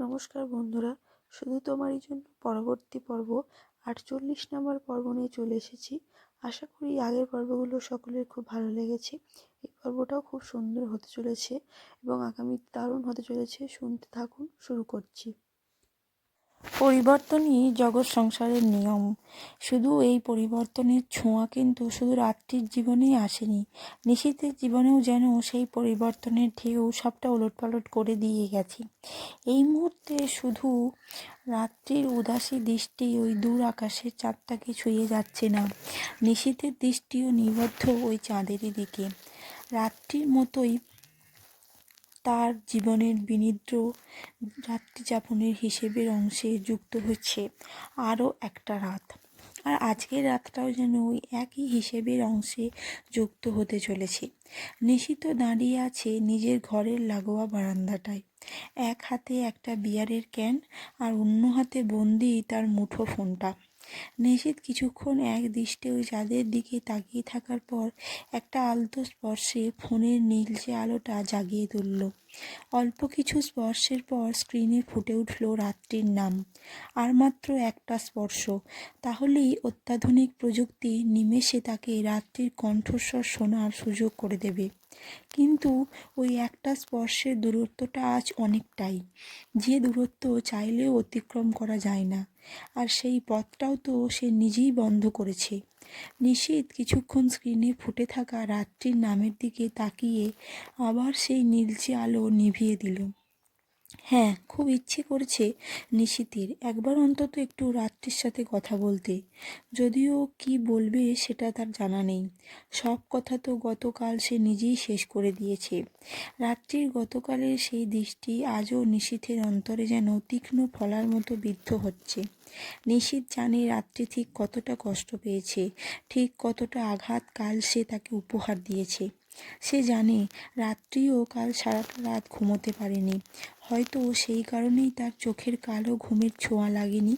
নমস্কার বন্ধুরা, শুধু তোমারই জন্য পরবর্তী পর্ব আটচল্লিশ নম্বর পর্ব নিয়ে চলে এসেছি। আশা করি আগের পর্বগুলো সকলের খুব ভালো লেগেছে। এই পর্বটাও খুব সুন্দর হতে চলেছে এবং আগামী দারুণ হতে চলেছে। শুনতে থাকুন, শুরু করছি। পরিবর্তনই জগৎ সংসারের নিয়ম। শুধু এই পরিবর্তনের ছোঁয়া কিন্তু শুধু রাত্রির জীবনেই আসেনি, নিশীথের জীবনেও যেন সেই পরিবর্তনের ঢেউ সবটা ওলটপালট করে দিয়ে গেছে। এই মুহূর্তে শুধু রাত্রির উদাসী দৃষ্টি ওই দূর আকাশের চাঁদটাকে ছুঁয়ে যাচ্ছে না, নিশীথের দৃষ্টিও নিবদ্ধ ওই চাঁদেরই দিকে। রাত্রির মতোই তার জীবনের বিনিদ্র রাত্রিযাপনের হিসেবের অংশে যুক্ত হচ্ছে আরও একটা রাত। আর আজকের রাতটাও যেন ওই একই হিসেবের অংশে যুক্ত হতে চলেছে। নিশিত দাঁড়িয়ে আছে নিজের ঘরের লাগোয়া বারান্দাটায়। এক হাতে একটা বিয়ারের ক্যান আর অন্য হাতে বন্দি তার মুঠো ফোনটা নিশীত কিছুক্ষণ এক দৃষ্টে ওই চাঁদের দিকে তাকিয়ে থাকার পর একটা আলতো স্পর্শে ফোনের নীলচে আলোটা জাগিয়ে তুলল। অল্প কিছু স্পর্শের পর স্ক্রিনে ফুটে উঠল রাত্রির নাম। আর মাত্র একটা স্পর্শ। তাহলেই অত্যাধুনিক প্রযুক্তি নিমেষে তাকে রাত্রির কণ্ঠস্বর শোনার সুযোগ করে দেবে। কিন্তু ওই একটা স্পর্শের দূরত্বটা আজ অনেকটাই। যে দূরত্ব চাইলেও অতিক্রম করা যায় না। আর সেই পথটাও তো সে নিজেই বন্ধ করেছে। নিশীত কিছুক্ষণ স্ক্রিনে ফুটে থাকা রাত্রির নামের দিকে তাকিয়ে আবার সেই নীলচে আলো নিভিয়ে দিল। হ্যাঁ খুব ইচ্ছে করছে নিশীতের একবার অন্তত একটু রাত্রির সাথে কথা বলতে। যদিও কি বলবে সেটা তার জানা নেই। সব কথা তো গতকাল সে নিজেই শেষ করে দিয়েছে। রাত্রির গতকালের সেই দৃষ্টি আজও নিশীথের অন্তরে যেন তীক্ষ্ণ ফলার মতো বিদ্ধ হচ্ছে। নিশীত জানে রাত্রি ঠিক কতটা কষ্ট পেয়েছে, ঠিক কতটা আঘাত কাল সে তাকে উপহার দিয়েছে। সে জানে রাত্রিও কাল সারাটা রাত ঘুমোতে পারেনি। হয়তো সেই কারণেই তার চোখের কালো ঘুমের ছোঁয়া লাগেনি।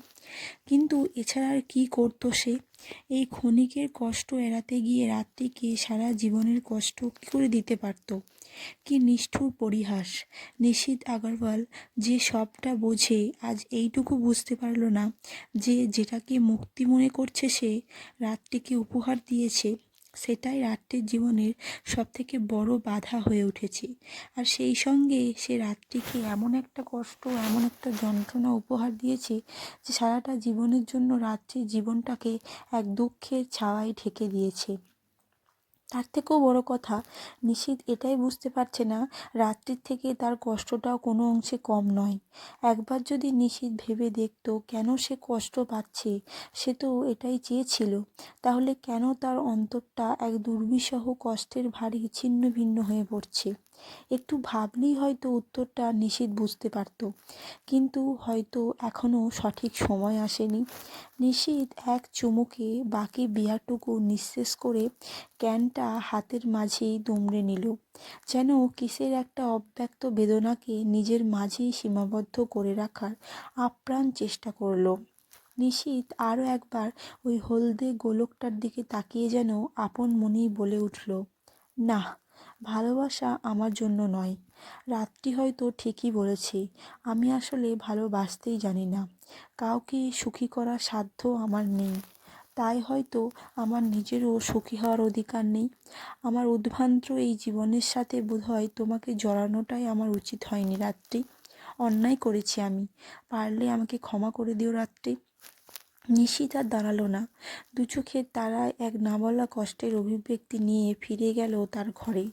কিন্তু এছাড়া আর কী করতো সে? এই ক্ষণিকের কষ্ট এড়াতে গিয়ে রাত্রিকে সারা জীবনের কষ্ট কী করে দিতে পারত? কি নিষ্ঠুর পরিহাস। নিশীত আগরওয়াল যে সবটা বোঝে, আজ এইটুকু বুঝতে পারল না যে যেটাকে মুক্তি মনে করছে সে, রাত্রিকে উপহার দিয়েছে। সেটাই রাত্রির জীবনের সবথেকে বড় বাধা হয়ে উঠেছে। আর সেই সঙ্গে সে রাত্রিকে এমন একটা কষ্ট, এমন একটা যন্ত্রণা উপহার দিয়েছে যে সারাটা জীবনের জন্য রাত্রির জীবনটাকে এক দুঃখের ছাওয়ায় ঢেকে দিয়েছে। তার থেকেও বড় কথা, নিশীত এটাই বুঝতে পারছে না, রাত্রির থেকে তার কষ্টটাও কোনো অংশে কম নয়। একবার যদি নিশীত ভেবে দেখত কেন সে কষ্ট পাচ্ছে, সে তো এটাই চেয়েছিল। তাহলে কেন তার অন্তরটা এক দুর্বিষহ কষ্টের ভারী ছিন্ন ভিন্ন হয়ে পড়ছে? একটু ভাবলেই হয়তো উত্তরটা নিশীত বুঝতে পারত। কিন্তু হয়তো এখনও সঠিক সময় আসেনি। নিশীত এক চুমুকে বাকি বিয়ারটুকু নিঃশেষ করে ক্যানটা হাতের মাঝেই দুমড়ে নিল। যেন কিসের একটা অব্যক্ত বেদনাকে নিজের মাঝেই সীমাবদ্ধ করে রাখার আপ্রাণ চেষ্টা করল। নিশীত আরও একবার ওই হলদে গোলকটার দিকে তাকিয়ে যেন আপন মনেই বলে উঠল না ভালোবাসা আমার জন্য নয়। রাত্রি হয়তো ঠিকই বলেছে, আমি আসলে ভালোবাসতেই জানি না। কাউকে সুখী করার সাধ্য আমার নেই। তাই হয়তো আমার নিজেরও সুখী হওয়ার অধিকার নেই। আমার উদ্ভ্রান্ত এই জীবনের সাথে বোধহয় তোমাকে জড়ানোটাই আমার উচিত হয়নি রাত্রি। অন্যায় করেছি আমি। পারলে আমাকে ক্ষমা করে দিও রাত্রি। নিশীত দাঁড়াল না। দু চোখের তারায় এক না বলা কষ্টের অভিব্যক্তি নিয়ে ফিরে গেল তার ঘরে।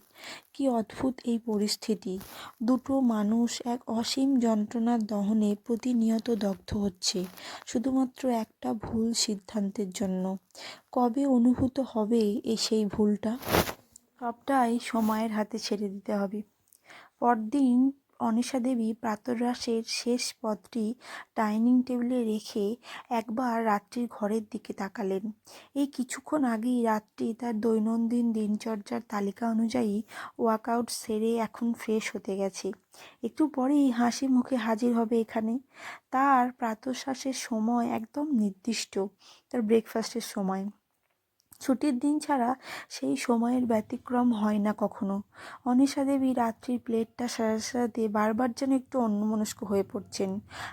কি অদ্ভুত এই পরিস্থিতি। দুটো মানুষ এক অসীম যন্ত্রণার দহনে প্রতিনিয়ত দগ্ধ হচ্ছে, শুধুমাত্র একটা ভুল সিদ্ধান্তের জন্য। কবে অনুভূত হবে এই সেই ভুলটা? সবটাই সময়ের হাতে ছেড়ে দিতে হবে। পরদিন অনিশা দেবী প্রাতরাশের শেষ পদটি ডাইনিং টেবিলে রেখে একবার রাত্রির ঘরের দিকে তাকালেন। এই কিছুক্ষণ আগেই রাত্রি তার দৈনন্দিন দিনচর্যার তালিকা অনুযায়ী ওয়ার্কআউট সেরে এখন ফ্রেশ হতে গেছে। একটু পরেই হাসি মুখে হাজির হবে এখানে। তার প্রাতঃশ্বাসের সময় একদম নির্দিষ্ট, তার ব্রেকফাস্টের সময়। ছুটির দিন ছাড়া সেই সময়ের ব্যতিক্রম হয় না কখনো। অনিশা দেবী রাত্রির প্লেটটা সারা সারাতে বারবার যেন একটু অন্যমনস্ক হয়ে পড়ছেন।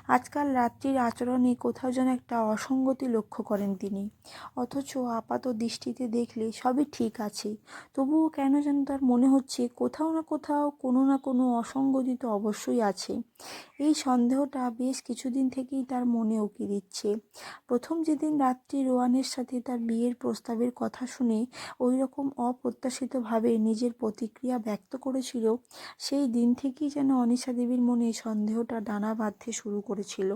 আজকাল রাত্রির আচরণে কোথাও যেন একটা অসঙ্গতি লক্ষ্য করেন তিনি। অথচ আপাত দৃষ্টিতে দেখলে সবই ঠিক আছে। তবুও কেন যেন তার মনে হচ্ছে কোথাও না কোথাও কোনো না কোনো অসঙ্গতি তো অবশ্যই আছে। এই সন্দেহটা বেশ কিছুদিন থেকেই তার মনে উকি দিচ্ছে। প্রথম যেদিন রাত্রি রোয়ানের সাথে তার বিয়ের প্রস্তাবের কথা শুনে ওই রকম অপ্রত্যাশিতভাবে নিজের প্রতিক্রিয়া ব্যক্ত করেছিল, সেই দিন থেকেই যেন অনিশা দেবীর মনে সন্দেহটা ডানা বাঁধতে শুরু করেছিল।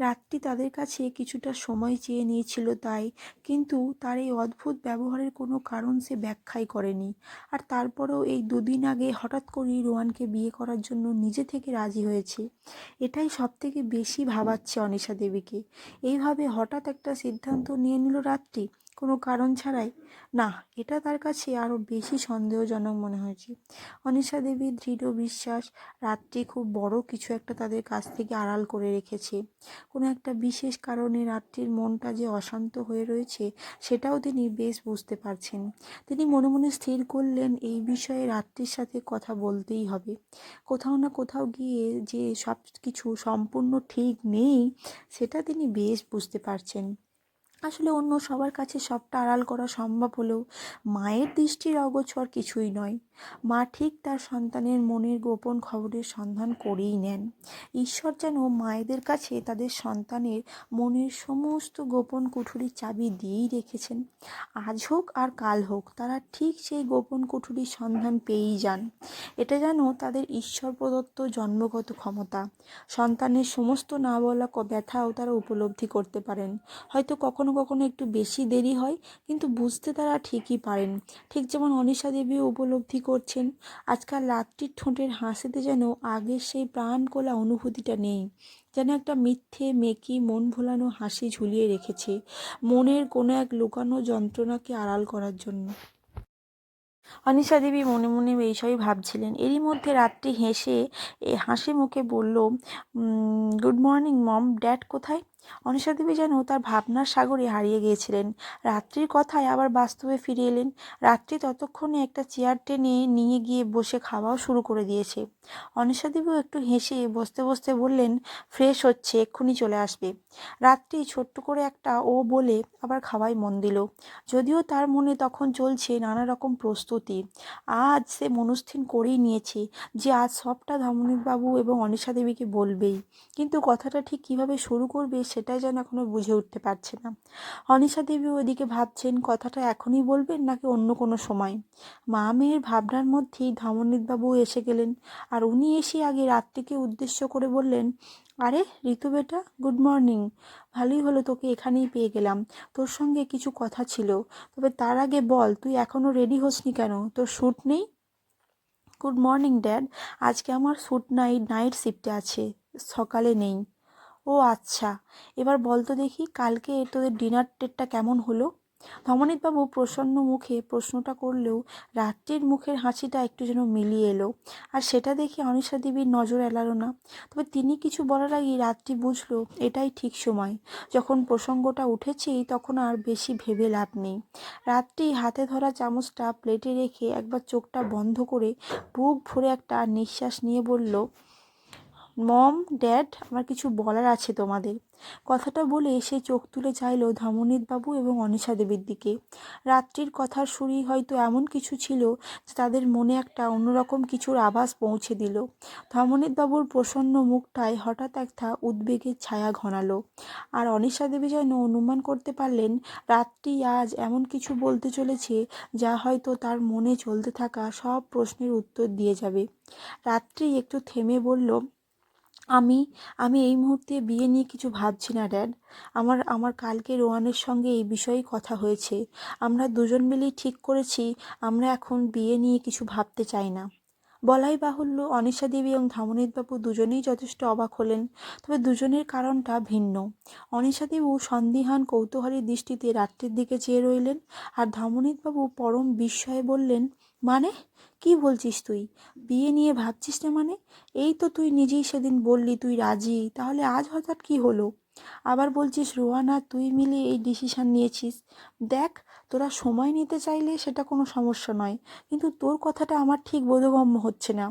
রাতটি তাদের কাছে কিছুটা সময় চেয়ে নিয়েছিল তাই, কিন্তু তার এই অদ্ভুত ব্যবহারের কোনো কারণ সে ব্যাখ্যাই করেনি। আর তারপরেও এই দুদিন আগে হঠাৎ করেই রোয়ানকে বিয়ে করার জন্য নিজে থেকে রাজি হয়েছে। এটাই সব থেকে বেশি ভাবাচ্ছে অনিশা দেবীকে। এইভাবে হঠাৎ একটা সিদ্ধান্ত নিয়ে নিল রাত্রি। কোনো কারণ ছাড়াই? না, এটা তার কাছে আরও বেশি সন্দেহজনক মনে হয়েছে। অনিশা দেবীর দৃঢ় বিশ্বাস, রাত্রি খুব বড় কিছু একটা তাদের কাছ থেকে আড়াল করে রেখেছে। কোনো একটা বিশেষ কারণে রাত্রির মনটা যে অশান্ত হয়ে রয়েছে, সেটাও তিনি বেশ বুঝতে পারছেন। তিনি মনে মনে স্থির করলেন, এই বিষয়ে রাত্রির সাথে কথা বলতেই হবে। কোথাও না কোথাও গিয়ে যে সব কিছু সম্পূর্ণ ঠিক নেই, সেটা তিনি বেশ বুঝতে পারছেন। আসলে অন্য সবার কাছে সবটা আড়াল করা সম্ভব হলেও মায়ের দৃষ্টির অগোছর কিছুই নয়। মা ঠিক তার সন্তানের মনের গোপন খবরের সন্ধান করেই নেন। ঈশ্বর যেন মায়েদের কাছে তাদের সন্তানের মনের সমস্ত গোপন কুঠুরির চাবি দিয়েই রেখেছেন। আজ হোক আর কাল হোক, তারা ঠিক সেই গোপন কুঠুরির সন্ধান পেয়েই যান। এটা যেন তাদের ঈশ্বর প্রদত্ত জন্মগত ক্ষমতা। সন্তানের সমস্ত না বলা ব্যথাও তারা উপলব্ধি করতে পারেন। হয়তো কখনো কখনো একটু বেশি দেরি হয়, কিন্তু বুঝতে তারা ঠিকই পারেন। ঠিক যেমন অনিশা দেবীও উপলব্ধি করছেন। আজকাল রাত্রির ঠোঁটের হাসিতে যেন আগের সেই প্রাণকোলা অনুভূতিটা নেই। যেন একটা মিথ্যে, মেকি, মন ভোলানো হাসি ঝুলিয়ে রেখেছে মনের কোনো এক লুকানো যন্ত্রণাকে আড়াল করার জন্য। অনিশা দেবী মনে মনে এইসবই ভাবছিলেন। এরই মধ্যে রাত্রি হেসে হাসি মুখে বলল গুড মর্নিং মম ড্যাড কোথায়? অনিশা দেবী যেন তার ভাবনার সাগরে হারিয়ে গিয়েছিলেন। রাত্রির কথায় আবার বাস্তবে ফিরে এলেন। রাত্রি ততক্ষণে একটা চেয়ার টেনে নিয়ে গিয়ে বসে খাওয়াও শুরু করে দিয়েছে। অনিশা দেবীও একটু হেসে বসতে বসতে বললেন, ফ্রেশ হচ্ছে, এক্ষুনি চলে আসবে। রাত্রি ছোট্ট করে একটা ও বলে আবার খাওয়াই মন দিল। যদিও তার মনে তখন চলছে নানা রকম প্রস্তুতি। আজ সে মনস্থির করেই নিয়েছে যে আজ সবটা ধমনীবাবু এবং অনিশা দেবীকে বলবেই। কিন্তু কথাটা ঠিক কীভাবে শুরু করবে সেটাই যেন এখনও বুঝে উঠতে পারছে না। অনিশা দেবী ওদিকে ভাবছেন, কথাটা এখনই বলবেন নাকি অন্য কোনো সময়? মা মেয়ের ভাবনার মধ্যেই ধমনীতবাবু এসে গেলেন আর উনি এসে আগে রাত্রিকে উদ্দেশ্য করে বললেন, আরে, ঋতু বেটা, গুড মর্নিং। ভালোই হলো তোকে এখানেই পেয়ে গেলাম। তোর সঙ্গে কিছু কথা ছিল। তবে তার আগে বল, তুই এখনও রেডি হসনি কেন? তোর শ্যুট নেই? Good morning, dad. আজকে আমার শ্যুট নাইট নাইট শিফটে আছে। সকালে নেই। ও আচ্ছা এবার বল তো দেখি কালকে তোদের ডিনার ডেটটা কেমন হলো? ধমনীতবাবু প্রসন্ন মুখে প্রশ্নটা করলেও রাত্রির মুখের হাসিটা একটু যেন মিলিয়ে এলো। আর সেটা দেখে অনিশা দেবীর নজর এলালো না। তবে তিনি কিছু বলার আগেই রাত্রি বুঝলো এটাই ঠিক সময়। যখন প্রসঙ্গটা উঠেছেই তখন আর বেশি ভেবে লাভ নেই। রাত্রি হাতে ধরা চামচটা প্লেটে রেখে একবার চোখটা বন্ধ করে বুক ভরে একটা নিঃশ্বাস নিয়ে বলল মম, ড্যাড, আমার কিছু বলার আছে তোমাদের। কথাটা বলে সে চোখ তুলে চাইল বাবু এবং অনিশা দেবীর দিকে। রাত্রির কথার সুরই হয়তো এমন কিছু ছিল যে তাদের মনে একটা অন্যরকম কিছুর আভাস পৌঁছে দিল। বাবুর প্রসন্ন মুখটায় হঠাৎ একটা উদ্বেগের ছায়া ঘনালো। আর অনিশা দেবী যেন অনুমান করতে পারলেন, রাত্রি আজ এমন কিছু বলতে চলেছে যা হয়তো তার মনে চলতে থাকা সব প্রশ্নের উত্তর দিয়ে যাবে। রাত্রি একটু থেমে বলল আমি আমি এই মুহূর্তে বিয়ে নিয়ে কিছু ভাবছি না, ড্যাড। আমার আমার কালকে রোয়ানের সঙ্গে এই বিষয়েই কথা হয়েছে। আমরা দুজন মিলেই ঠিক করেছি, আমরা এখন বিয়ে নিয়ে কিছু ভাবতে চাই না। বলাই বাহুল্য, অনিশা দেবী এবং বাবু দুজনেই যথেষ্ট অবাক হলেন, তবে দুজনের কারণটা ভিন্ন। অনিশা দেবু সন্দিহান কৌতূহলী দৃষ্টিতে রাত্রির দিকে চেয়ে রইলেন, আর বাবু পরম বিস্ময়ে বললেন মানে? কি বলছিস তুই? বিয়ে নিয়ে ভাবছিস না মানে? এই তো তুই নিজেই সেদিন বললি তুই রাজি, তাহলে আজ হঠাৎ কি হলো? আবার বলছিস, রোহান তুই মিলে এই ডিসিশান নিয়েছিস। দেখ, তোরা সময় নিতে চাইলে সেটা কোনো সমস্যা নয়, কিন্তু তোর কথাটা আমার ঠিক বোধগম্য হচ্ছে না।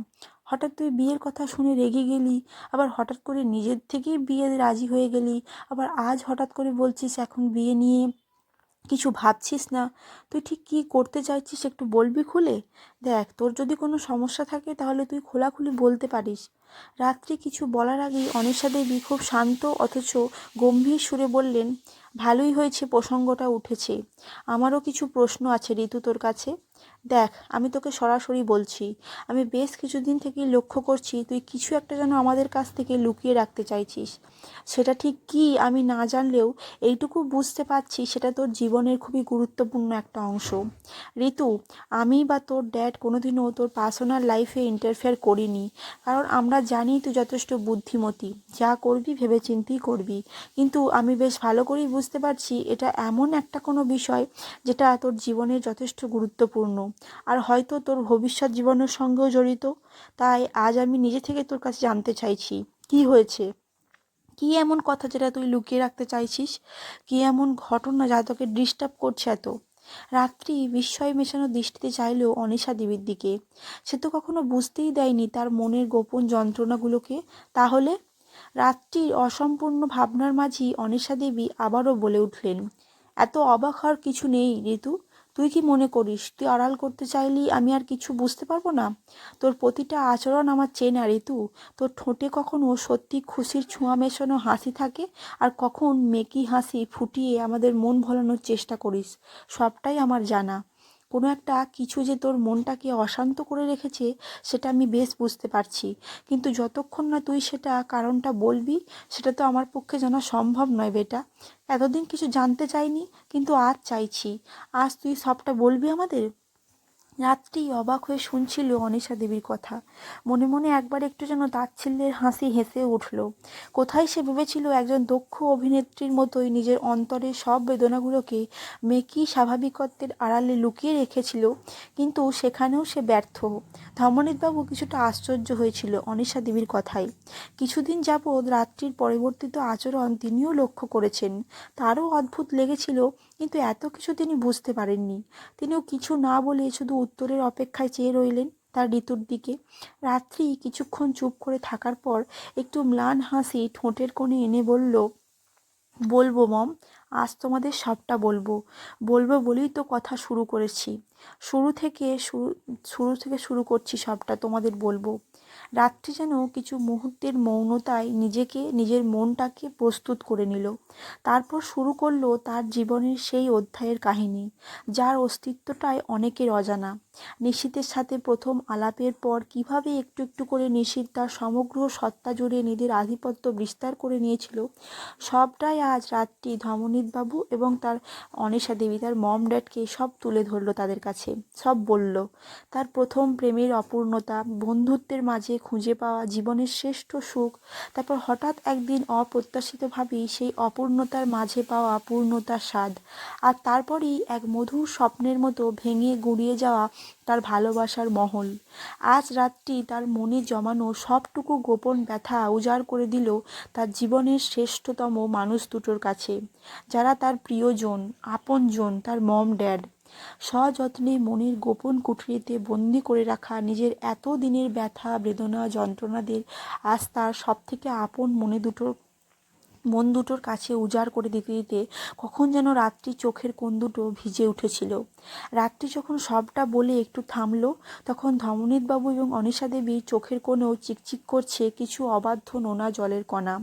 হঠাৎ তুই বিয়ের কথা শুনে রেগে গেলি, আবার হঠাৎ করে নিজের থেকেই বিয়ে রাজি হয়ে গেলি, আবার আজ হঠাৎ করে বলছিস এখন বিয়ে নিয়ে কিছু ভাবছিস না? তুই ঠিক কী করতে চাইছিস একটু বলবি খুলে? দেখ, তোর যদি কোনো সমস্যা থাকে তাহলে তুই খোলাখুলি বলতে পারিস। রাত্রি কিছু বলার আগেই অনিশা দেবী খুব শান্ত অথচ গম্ভীর সুরে বললেন, ভালোই হয়েছে, প্রসঙ্গটা উঠেছে। আমারও কিছু প্রশ্ন আছে, ঋতু তোর কাছে? দেখ, আমি তোকে সরাসরি বলছি, আমি বেশ কিছুদিন থেকেই লক্ষ্য করছি তুই কিছু একটা যেন আমাদের কাছ থেকে লুকিয়ে রাখতে চাইছিস। সেটা ঠিক কী আমি না জানলেও এইটুকু বুঝতে পারছি সেটা তোর জীবনের খুবই গুরুত্বপূর্ণ একটা অংশ। ঋতু, আমি বা তোর ড্যাড কোনোদিনও তোর পার্সোনাল লাইফে ইন্টারফেয়ার করিনি, কারণ আমরা জানি তুই যথেষ্ট বুদ্ধিমতী, যা করবি ভেবে চিন্তেই করবি। কিন্তু আমি বেশ ভালো করেই বুঝতে পারছি এটা এমন একটা কোনো বিষয় যেটা তোর জীবনের যথেষ্ট গুরুত্বপূর্ণ। আর হয়তো তোর ভবিষ্যৎ জীবনের সঙ্গেও জড়িত। তাই আজ আমি নিজে থেকে তোর কাছে জানতে চাইছি, কি হয়েছে? কি এমন কথা যেটা তুই লুকিয়ে রাখতে চাইছিস? কি এমন ঘটনা যা তোকে ডিস্টার্ব করছে এত? রাত্রি বিস্ময় মেশানো দৃষ্টিতে চাইলেও অনিশা দেবীর দিকে। সে তো কখনো বুঝতেই দেয়নি তার মনের গোপন যন্ত্রণাগুলোকে। তাহলে? রাত্রির অসম্পূর্ণ ভাবনার মাঝেই অনিশা দেবী আবারও বলে উঠলেন, এত অবাক হওয়ার কিছু নেই, ঋতু। তুই কি মনে করিস? তুই আড়াল করতে চাইলি, আমি আর কিছু বুঝতে পারব না। তোর প্রতিটা আচরণ আমার চেনা ঋতু তোর ঠোঁটে কখনও সত্যি খুশির ছোঁয়া মেশানো হাসি থাকে, আর কখন মেকি হাসি ফুটিয়ে আমাদের মন ভোলানোর চেষ্টা করিস। সবটাই আমার জানা। কোনো একটা কিছু যে তোর মনটাকে অশান্ত করে রেখেছে, সেটা আমি বেশ বুঝতে পারছি। কিন্তু যতক্ষণ না তুই সেটা কারণটা বলবি, সেটা তো আমার পক্ষে জানা সম্ভব নয় বেটা। এতদিন কিছু জানতে চাইনি, কিন্তু আজ চাইছি। আজ তুই সবটা বলবি আমাদের? রাত্রি অবাক হয়ে শুনছিল অনিশা দেবীর কথা। মনে মনে একবার একটু যেন তাচ্ছিল্যের হাসি হেসে উঠল। কোথায় সে ভেবেছিল একজন দক্ষ অভিনেত্রীর মতোই নিজের অন্তরের সব বেদনাগুলোকে মেকি স্বাভাবিকত্বের আড়ালে লুকিয়ে রেখেছিল, কিন্তু সেখানেও সে ব্যর্থ। ধর্মনীতবাবু কিছুটা আশ্চর্য হয়েছিল অনিশা দেবীর কথায়। কিছুদিন যাবৎ রাত্রির পরিবর্তিত আচরণ তিনিও লক্ষ্য করেছেন। তারও অদ্ভুত লেগেছিল কিন্তু এত কিছু তিনি বুঝতে পারেননি। তিনিও কিছু না বলে শুধু উত্তরের অপেক্ষায় চেয়ে রইলেন তার ঋতুর দিকে। রাত্রি কিছুক্ষণ চুপ করে থাকার পর একটু ম্লান হাসি ঠোঁটের কোণে এনে বলল, বলব মম, আজ তোমাদের সবটা বলব। বলব বলেই তো কথা শুরু করেছি। শুরু থেকে শুরু শুরু থেকে শুরু করছি সবটা তোমাদের বলব। রাত্রি যেন কিছু মুহূর্তের মৌনতায় নিজেকে, নিজের মনটাকে প্রস্তুত করে নিল। তারপর শুরু করল তার জীবনের সেই অধ্যায়ের কাহিনী, যার অস্তিত্বটাই অনেকের অজানা। নিশীতের সাথে প্রথম আলাপের পর কীভাবে একটু একটু করে নিশীত তার সমগ্র সত্তা জুড়ে নিজের আধিপত্য বিস্তার করে নিয়েছিল, সবটাই আজ রাত্রি ধমনীতবাবু এবং তার অনিশা দেবী, তার মম ড্যাডকে সব তুলে ধরলো তাদের কাছে, সব বলল। তার প্রথম প্রেমের অপূর্ণতা, বন্ধুত্বের মাঝে খুঁজে পাওয়া জীবনের শ্রেষ্ঠ সুখ, তারপর হঠাৎ একদিন অপ্রত্যাশিতভাবেই সেই অপূর্ণতার মাঝে পাওয়া পূর্ণতার স্বাদ, আর তারপরেই এক মধুর স্বপ্নের মতো ভেঙে গুড়িয়ে যাওয়া তার ভালোবাসার মহল। আজ রাতটি তার মনে জমানো সবটুকু গোপন ব্যথা উজাড় করে দিল তার জীবনের শ্রেষ্ঠতম মানুষ দুটোর কাছে, যারা তার প্রিয়জন, আপনজন, তার মম ড্যাড। সযত্নে মনের গোপন কুঠরিতে বন্দি করে রাখা নিজের এত দিনের ব্যথা, বেদনা, যন্ত্রণাদের আজ তার সব থেকে আপন মনে দুটোর, মন দুটোর কাছে উজাড় করে দিতে দিতে কখন যেন রাত্রি চোখের কোন দুটো ভিজে উঠেছিল। রাত্রি যখন সবটা বলে একটু থামলো, তখন ধমনীতবাবু এবং অনিশা দেবী চোখের কোণেও চিকচিক করছে কিছু অবাধ্য নোনা জলের কণা।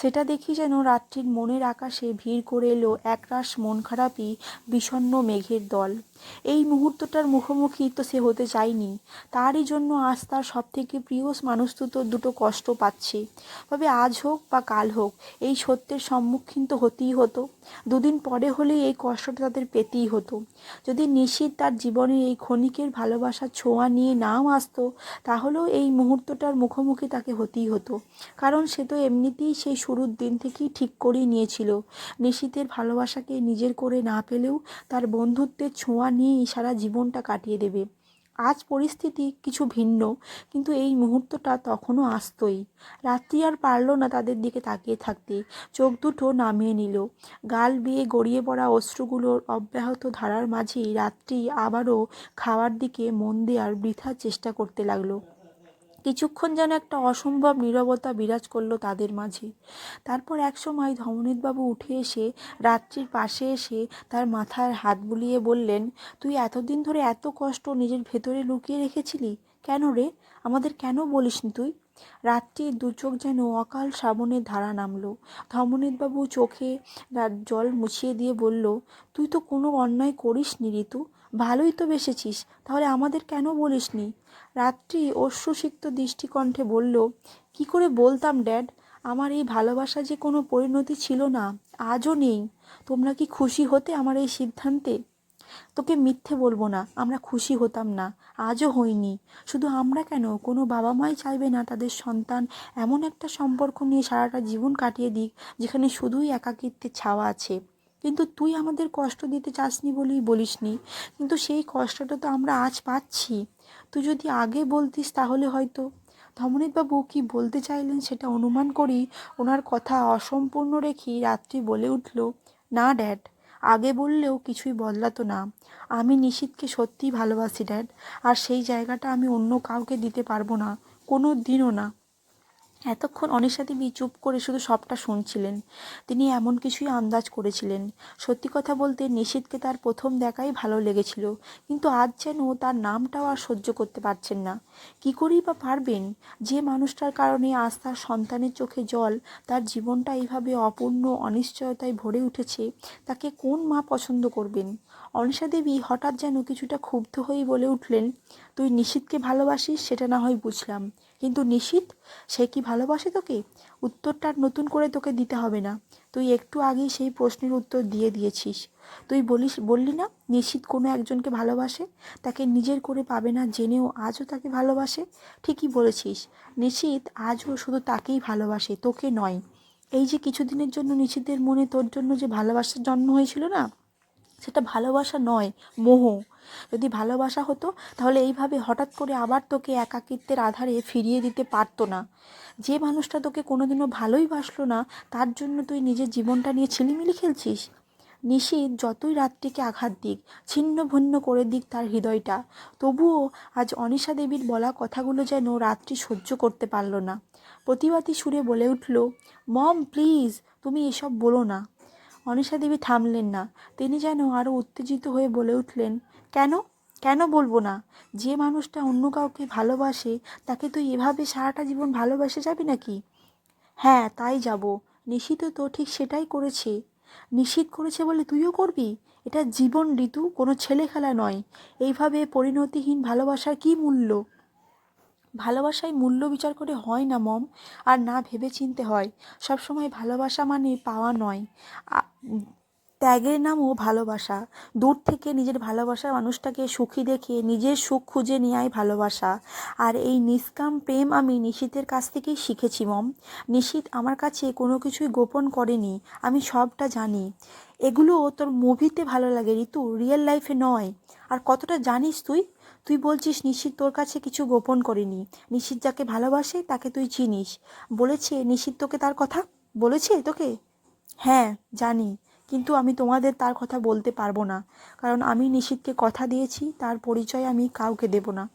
সেটা দেখি যেন রাত্রির মনের আকাশে ভিড় করে এলো একরাশ মন খারাপই বিষণ্ন মেঘের দল। এই মুহূর্তটার মুখোমুখি তো সে হতে চায়নি। তারই জন্য আজ তার সব থেকে প্রিয় মানুষ তো তো দুটো কষ্ট পাচ্ছে। তবে আজ হোক বা কাল হোক, এই সত্যের সম্মুখীন তো হতেই হতো। দুদিন পরে হলেই এই কষ্টটা তাদের পেতেই হতো। যদি নিশীত তার জীবনের এই ক্ষণিকের ভালোবাসার ছোঁয়া নিয়ে নাও আসতো, তাহলেও এই মুহূর্তটার মুখোমুখি তাকে হতেই হতো। কারণ সে তো এমনিতেই সেই শুরুর দিন থেকেই ঠিক করেই নিয়েছিল। নিশীতের ভালোবাসাকে নিজের করে না পেলেও তার বন্ধুত্বের ছোঁয়া নিয়েই সারা জীবনটা কাটিয়ে দেবে। আজ পরিস্থিতি কিছু ভিন্ন, কিন্তু এই মুহূর্তটা তখনও আসতই। রাত্রি আর পারল না তাদের দিকে তাকিয়ে থাকতে। চোখ দুটো নামিয়ে নিল। গাল বেয়ে গড়িয়ে পড়া অশ্রুগুলোর অব্যাহত ধারার মাঝেই রাত্রি আবারও খাওয়ার দিকে মন দেওয়ার বৃথা চেষ্টা করতে লাগল। কিছুক্ষণ যেন একটা অসম্ভব নীরবতা বিরাজ করল তাদের মাঝে। তারপর এক একসময় ধমনীতবাবু উঠে এসে রাত্রির পাশে এসে তার মাথায় হাত বুলিয়ে বললেন, তুই এতদিন ধরে এত কষ্ট নিজের ভেতরে লুকিয়ে রেখেছিলি? কেন রে? আমাদের কেন বলিসনি তুই? রাত্রির দু চোখ যেন অকাল শ্রাবণের ধারা নামলো। ধমনীতবাবু চোখে জল মুছিয়ে দিয়ে বলল, তুই তো কোনো অন্যায় করিস নি ঋতু। ভালোই তো বেসেছিস, তাহলে আমাদের কেন বলিসনি? রাত্রি অশ্রুসিক্ত দৃষ্টিকণ্ঠে বলল, কি করে বলতাম, ড্যাড? আমার এই ভালোবাসা যে কোনো পরিণতি ছিল না, আজও নেই। তোমরা কি খুশি হতে আমার এই সিদ্ধান্তে? তোকে মিথ্যে বলব না, আমরা খুশি হতাম না, আজও হইনি। শুধু আমরা কেন? কোনো বাবা মাই চাইবে না তাদের সন্তান এমন একটা সম্পর্ক নিয়ে সারাটা জীবন কাটিয়ে দিক, যেখানে শুধুই একাকিত্বের ছাওয়া আছে। কিন্তু তুই আমাদের কষ্ট দিতে চাসনি বলেই বলিসনি। কিন্তু সেই কষ্টটা তো আমরা আজ পাচ্ছি। তুই যদি আগে বলতিস তাহলে হয়তো। ধমনীতবাবু কি বলতে চাইলেন সেটা অনুমান করি ওনার কথা অসম্পূর্ণ রেখেই রাত্রি বলে উঠল, না, ড্যাড, আগে বললেও কিছুই বদলাতো না। আমি নিশীথকে সত্যিই ভালোবাসি, ড্যাড, আর সেই জায়গাটা আমি অন্য কাউকে দিতে পারব না কোনো দিনও না। এতক্ষণ অনিশা দেবী চুপ করে শুধু সবটা শুনছিলেন। তিনি এমন কিছুই আন্দাজ করেছিলেন। সত্যি কথা বলতে নিশীথকে তার প্রথম দেখাই ভালো লেগেছিল, কিন্তু আজ যেন তার নামটাও আর সহ্য করতে পারছেন না। কি করেই বা পারবেন? যে মানুষটার কারণে আজ তার সন্তানের চোখে জল, তার জীবনটা এইভাবে অপূর্ণ অনিশ্চয়তায় ভরে উঠেছে, তাকে কোন মা পছন্দ করবেন? অনিশা দেবী হঠাৎ যেন কিছুটা ক্ষুব্ধ হয়েই বলে উঠলেন, তুই নিশীথকে ভালোবাসিস? সেটা না হয় বুঝলাম। কিন্তু নিশীথ সে কি ভালোবাসে তোকে? উত্তরটা নতুন করে তোকে দিতে হবে না। তুই একটু আগেই সেই প্রশ্নের উত্তর দিয়ে দিয়েছিস। তুই বলিস, বললি না নিশীথ কোনো একজনকে ভালোবাসে? তাকে নিজের করে পাবে না, জেনেও আজও তাকে ভালোবাসে? ঠিকই বলেছিস। নিশীথ আজও শুধু তাকেই ভালোবাসে, তোকে নয়। এই যে কিছুদিনের জন্য নিশীথের মনে তোর জন্য যে ভালোবাসার জন্ম হয়েছিল না সেটা ভালোবাসা নয়, মোহ। যদি ভালোবাসা হতো, তাহলে এইভাবে হঠাৎ করে আবার তোকে একাকিত্বের আধারে ফিরিয়ে দিতে পারতো না। যে মানুষটা তোকে কোনোদিনও ভালোই বাসলো না, তার জন্য তুই নিজের জীবনটা নিয়ে ছিলিমিলি খেলছিস। নিশীথ যতই রাত্রিকে আঘাত দিক, ছিন্ন ভিন্ন করে দিক তার হৃদয়টা। তবুও আজ অনিশা দেবীর বলা কথাগুলো যেন রাত্রি সহ্য করতে পারল না। প্রতিবাদী সুরে বলে উঠল, মম, প্লিজ, তুমি এসব বলো না। অনিশা দেবী থামলেন না। তিনি যেন আরও উত্তেজিত হয়ে বলে উঠলেন, কেন? কেন বলব না? যে মানুষটা অন্য কাউকে ভালোবাসে, তাকে তুই এভাবে সারাটা জীবন ভালোবাসে যাবি নাকি? হ্যাঁ তাই যাব। নিশিত তো ঠিক সেটাই করেছে। নিশ্চিত করেছে বলে তুইও করবি? এটা জীবন, ঋতু, কোনো ছেলে খেলা নয়। এইভাবে পরিণতিহীন ভালোবাসার কী মূল্য? ভালোবাসায় মূল্য বিচার করে হয় না, মম। আর না ভেবে চিনতে হয়। সবসময় ভালোবাসা মানে পাওয়া নয়। ত্যাগের নামও ভালোবাসা। দূর থেকে নিজের ভালোবাসার মানুষটাকে সুখী দেখে নিজের সুখ খুঁজে নেওয়াই ভালোবাসা। আর এই নিষ্কাম প্রেম আমি নিশীতের কাছ থেকেই শিখেছি, মম। নিশীত আমার কাছে কোনো কিছুই গোপন করেনি, আমি সবটা জানি। এগুলো তোর মুভিতে ভালো লাগে, ঋতু। রিয়েল লাইফে নয়। আর কতটা জানিস তুই? তুই বলছিস নিশীত তোর কাছে কিছু গোপন করেনি। নিশীত যাকে ভালোবাসে তাকে তুই চিনিস। বলেছে নিশীত তোকে তার কথা? বলেছে তোকে? হ্যাঁ জানি। কিন্তু আমি তোমাদের তার কথা বলতে পারব না। কারণ আমি নিশীথকে কথা দিয়েছি, তার পরিচয় আমি কাউকে দেব না।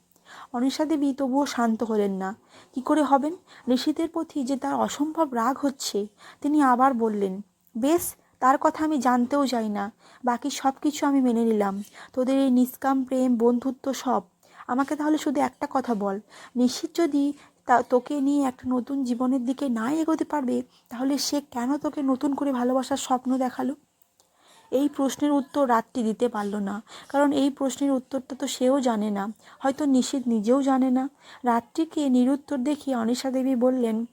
অনিশা দেবী তবুও শান্ত হলেন না। কি করে হবেন? নিশীথের প্রতি যে তার অসম্ভব রাগ হচ্ছে, তিনি আবার বললেন, বেশ তার কথা আমি জানতেও যাই না। বাকি সব কিছু আমি মেনে নিলাম। তোদের এই নিষ্কাম প্রেম, বন্ধুত্ব সব। আমাকে তাহলে শুধু একটা কথা বল। নিশ্চিত যদি তা, তোকে নিয়ে একটা নতুন জীবনের দিকে না এগোতে পারবে, তাহলে সে কেন তোকে নতুন করে ভালোবাসার স্বপ্ন দেখাল? এই প্রশ্নের উত্তর রাত্রি দিতে পারল না। কারণ এই প্রশ্নের উত্তরটা তো সেও জানে না। হয়তো নিশীত নিজেও জানে না। রাত্রিকে নিরুত্তর দেখিয়ে অনিশা দেবী বললেন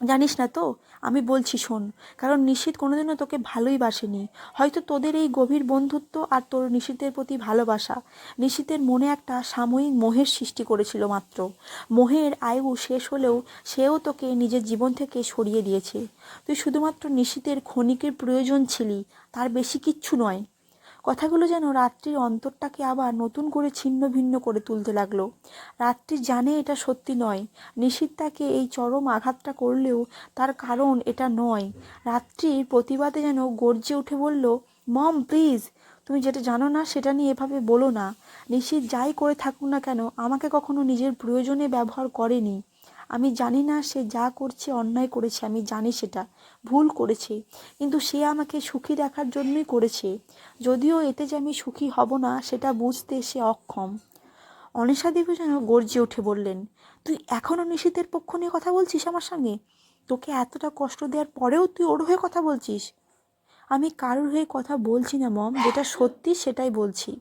জানিস না তো? আমি বলছি শোন, কারণ নিশীত কোনোদিনও তোকে ভালোই বাসেনি। হয়তো তোদের এই গভীর বন্ধুত্ব আর তোর নিশীতের প্রতি ভালোবাসা, নিশীতের মনে একটা সাময়িক মোহের সৃষ্টি করেছিল মাত্র। মোহের আয়ু শেষ হলেও সেও তোকে নিজের জীবন থেকে সরিয়ে দিয়েছে। তুই শুধুমাত্র নিশীতের ক্ষণিকের প্রয়োজন ছিলি, তার বেশি কিচ্ছু নয়। কথাগুলো যেন রাত্রির অন্তরটাকে আবার নতুন করে ছিন্ন ভিন্ন করে তুলতে লাগল। রাত্রি জানে এটা সত্যি নয়। নিশীত তাকে এই চরম আঘাতটা করলেও তার কারণ এটা নয়। রাত্রির প্রতিবাদে যেন গর্জে উঠে বলল, মম, প্লিজ, তুমি যেটা জানো না সেটা নিয়ে এভাবে বলো না। নিশীত যাই করে থাকুক না কেন, আমাকে কখনো নিজের প্রয়োজনে ব্যবহার করেনি। আমি জানি না সে যা করছে, অন্যায় করেছে, আমি জানি সেটা। ভুল করেছে। কিন্তু সে আমাকে সুখী দেখার জন্যই করেছে। যদিও এতে যে আমি সুখী হব না, সেটা বুঝতে সে অক্ষম। অনিশা দেবী যেন গর্জে উঠে বললেন, তুই এখনও নিশীতের পক্ষ নিয়ে কথা বলছিস আমার সঙ্গে? তোকে এতটা কষ্ট দেওয়ার পরেও তুই ওর হয়ে কথা বলছিস? আমি কারোর হয়ে কথা বলছি না, মম, যেটা সত্যি সেটাই বলছি।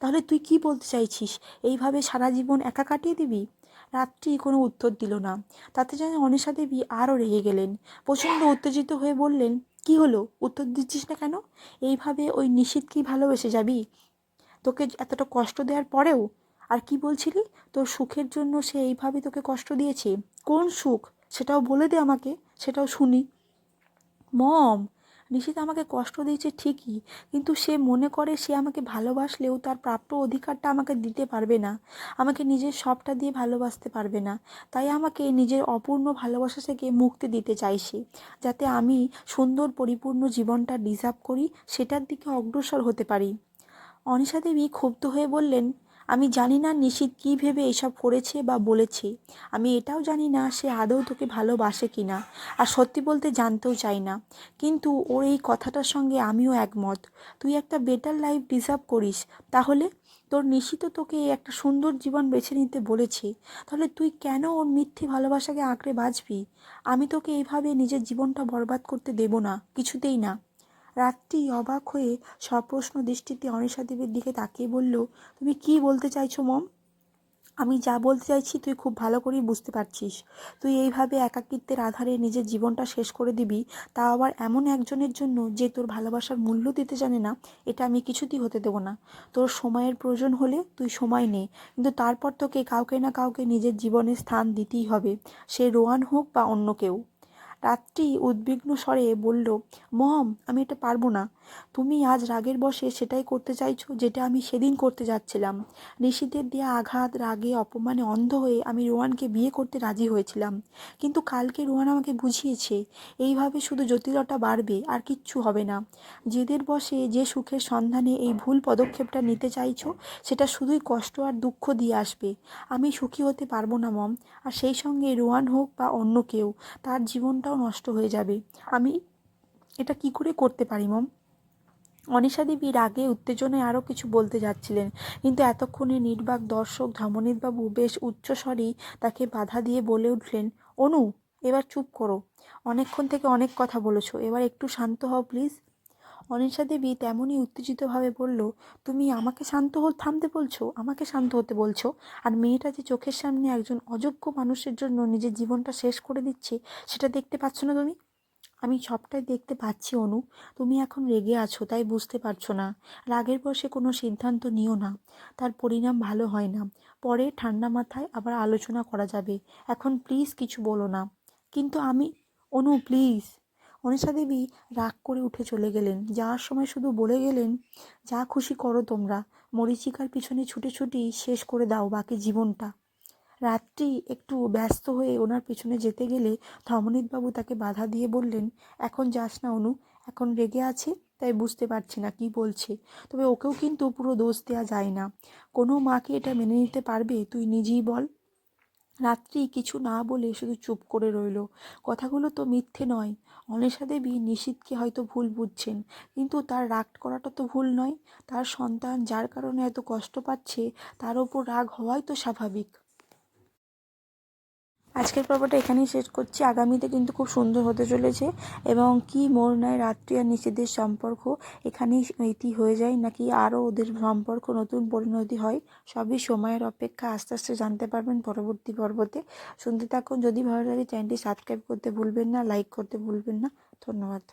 তাহলে তুই কি বলতে চাইছিস? এইভাবে সারা জীবন একা কাটিয়ে দিবি? রাত্রি কোনো উত্তর দিল না। তাতে যেন অনিশা দেবী আরও রেগে গেলেন। প্রচণ্ড উত্তেজিত হয়ে বললেন, কি হলো? উত্তর দিচ্ছিস না কেন? এইভাবে ওই নিশীথকেই ভালোবেসে যাবি? তোকে এতটা কষ্ট দেওয়ার পরেও? আর কি বলছিলি? তোর সুখের জন্য সে এইভাবে তোকে কষ্ট দিয়েছে? কোন সুখ? সেটাও বলে দে আমাকে, সেটাও শুনি। মম নিশিত আমাকে কষ্ট দিয়েছে ঠিকই, কিন্তু সে মনে করে সে আমাকে ভালোবাসলেও তার প্রাপ্য অধিকারটা আমাকে দিতে পারবে না। আমাকে নিজের সবটা দিয়ে ভালোবাসতে পারবে না। তাই আমাকে নিজের অপূর্ণ ভালোবাসা থেকে মুক্তি দিতে চাইছে যাতে আমি সুন্দর পরিপূর্ণ জীবনটা ডিজার্ভ করি, সেটার দিকে অগ্রসর হতে পারি। অনিশা দেবী ক্ষুব্ধ হয়ে বললেন আমি জানি না নিশিত কী ভেবে এসব করেছে বা বলেছে। আমি এটাও জানি না সে আদৌ তোকে ভালোবাসে কি না আর সত্যি বলতে জানতেও চাই না। কিন্তু ওর এই কথাটার সঙ্গে আমিও একমত। তুই একটা বেটার লাইফ ডিজার্ভ করিস। তাহলে তোর নিশিত তোকে একটা সুন্দর জীবন বেছে নিতে বলেছে। তাহলে তুই কেন ওর মিথ্যে ভালোবাসাকে আঁকড়ে বাঁচবি? আমি তোকে এইভাবে নিজের জীবনটা বরবাদ করতে দেব না। কিছুতেই না। রাত্রি অবাক হয়ে সপ্রশ্ন দৃষ্টিতে অনিশা দেবীর দিকে তাকিয়ে বলল, তুমি কি বলতে চাইছো মম? আমি যা বলতে চাইছি তুই খুব ভালো করেই বুঝতে পারছিস। তুই এইভাবে একাকিত্বের আধারে নিজের জীবনটা শেষ করে দিবি, তা আবার এমন একজনের জন্য যে তোর ভালোবাসার মূল্য দিতে জানে না, এটা আমি কিছুতেই হতে দেবো না। তোর সময়ের প্রয়োজন হলে তুই সময় নে, কিন্তু তারপর তোকে কাউকে না কাউকে নিজের জীবনে স্থান দিতেই হবে, সে রোয়ান হোক বা অন্য কেউ। রাত্রি উদ্বিগ্ন স্বরে বলল মম আমি এটা পারব না। তুমি আজ রাগের বসে সেটাই করতে চাইছো যেটা আমি সেদিন করতে যাচ্ছিলাম। নিশীতের দেওয়া আঘাত, রাগে অপমানে অন্ধ হয়ে আমি রোয়ানকে বিয়ে করতে রাজি হয়েছিলাম। কিন্তু কালকে রোয়ান আমাকে বুঝিয়েছে, এইভাবে শুধু জটিলতা বাড়বে, আর কিচ্ছু হবে না। জেদের বসে যে সুখের সন্ধানে এই ভুল পদক্ষেপটা নিতে চাইছো, সেটা শুধুই কষ্ট আর দুঃখ দিয়ে আসবে। আমি সুখী হতে পারব না, মম। আর সেই সঙ্গে রোয়ান হোক বা অন্য কেউ, তার জীবনটাও নষ্ট হয়ে যাবে। আমি এটা কি করে করতে পারি, মম? অনিশা দেবীর আগে উত্তেজনায় আরও কিছু বলতে যাচ্ছিলেন, কিন্তু এতক্ষণে নির্বাক দর্শক ধমনীতবাবু বেশ উচ্চস্বরেই তাকে বাধা দিয়ে বলে উঠলেন, অনু, এবার চুপ করো। অনেকক্ষণ থেকে অনেক কথা বলেছ, এবার একটু শান্ত হও, প্লিজ। অনিশা দেবী তেমনই উত্তেজিতভাবে বলল, তুমি আমাকে শান্ত হো, থামতে বলছো? আমাকে শান্ত হতে বলছো? আর মেয়েটা যে চোখের সামনে একজন অযোগ্য মানুষের জন্য নিজের জীবনটা শেষ করে দিচ্ছে, সেটা দেখতে পাচ্ছ না তুমি? আমি সবটাই দেখতে পাচ্ছি, অনু। তুমি এখন রেগে আছো, তাই বুঝতে পারছ না। রাগের বসে কোনো সিদ্ধান্ত নিও না। তার পরিণাম ভালো হয় না। পরে ঠান্ডা মাথায় আবার আলোচনা করা যাবে। এখন প্লিজ কিছু বলো না। কিন্তু আমি, অনু, প্লিজ। অনিশা দেবী রাগ করে উঠে চলে গেলেন। যাওয়ার সময় শুধু বলে গেলেন, যা খুশি করো তোমরা, মরিচিকার পিছনে ছুটে ছুটি শেষ করে দাও বাকি জীবনটা। রাত্রি একটু ব্যস্ত হয়ে ওনার পিছনে যেতে গেলে ধমনীতবাবু তাকে বাধা দিয়ে বললেন, এখন যাস না অনু, এখন রেগে আছে, তাই বুঝতে পারছি না কি বলছে। তবে ওকেও কিন্তু পুরো দোষ দেওয়া যায় না। কোনো মাকে এটা মেনে নিতে পারবে, তুই নিজেই বল। রাত্রি কিছু না বলে শুধু চুপ করে রইল। কথাগুলো তো মিথ্যে নয়। অনেশা দেবী নিশীথকে হয়তো ভুল বুঝছেন, কিন্তু তার রাগ করাটা তো ভুল নয়। তার সন্তান যার কারণে এত কষ্ট পাচ্ছে, তার ওপর রাগ হওয়াই তো স্বাভাবিক। আজকের পর্বটা এখানেই শেষ করছি। আগামীতে কিন্তু খুব সুন্দর হতে চলেছে এবং কি মোর নয়, রাত্রি আর নিষেধের সম্পর্ক এখানেই ইতি হয়ে যায়। নাকি আরও ওদের সম্পর্ক নতুন পরিণতি হয়, সবই সময়ের অপেক্ষা। আস্তে আস্তে জানতে পারবেন পরবর্তী পর্বতে। শুনতে থাকুন। যদি ভালো লাগে চ্যানেলটি সাবস্ক্রাইব করতে ভুলবেন না, লাইক করতে ভুলবেন না। ধন্যবাদ।